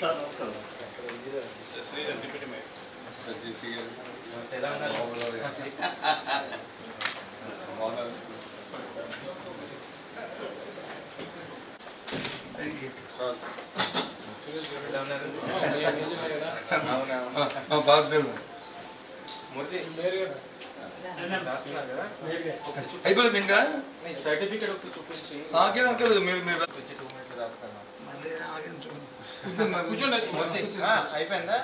Sir నమస్కారం. రాస్తున్నారు కదా అయిపోయింది ఇంకా? మీ సర్టిఫికేట్ ఒకటి చూపించి. నాకేం అక్కర్లేదు మీరు మీరు రాస్తాను. కూర్చోండి కూర్చోండి మూర్తి అయిపోయిందా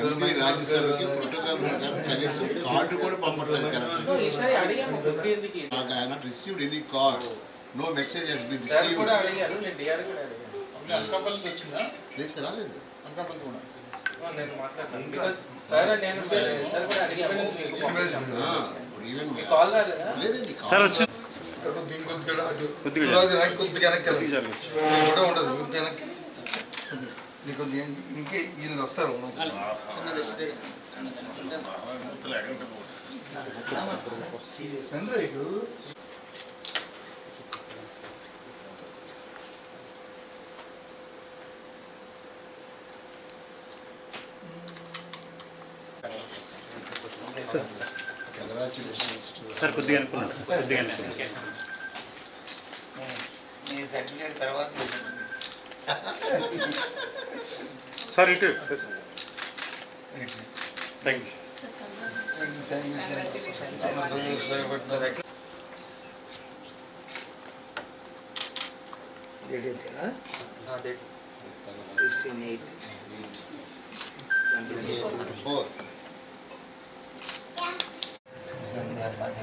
ఎంపీ రాజ్యసభకి ప్రోటోకాల్ కనీసం కార్డు కూడా పంపట్లేదు correct I not received any card no message has sir received లేదు రాలేదు కూడా నేను మాట్లాడతాను బికాస్ సార్ నేను కూడా ఈవెన్ మీ కాల్ రాలేదా? లేదండి కొద్దిగా అటు. నాకు కొద్దిగా వెనక్కి కూడా ఉండదు కొద్దిగా వెనక్కి కొద్దిగా ఇంకే వీళ్ళు వస్తారు. చంద్రయ్యకు కంగ్రాచులేషన్స్ టు సార్ కొద్దిగా అనుకున్నాను కొద్దిగా మీ సర్టిఫికేట్ తర్వాత సార్ ఇటు థ్యాంక్ యూ సార్ ఎట్లా ఆ, date sixteen eight four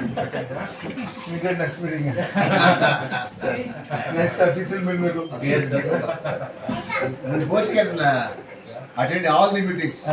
we get next meeting. next official meeting. Yes, sir. And coach can uh, attend all the meetings.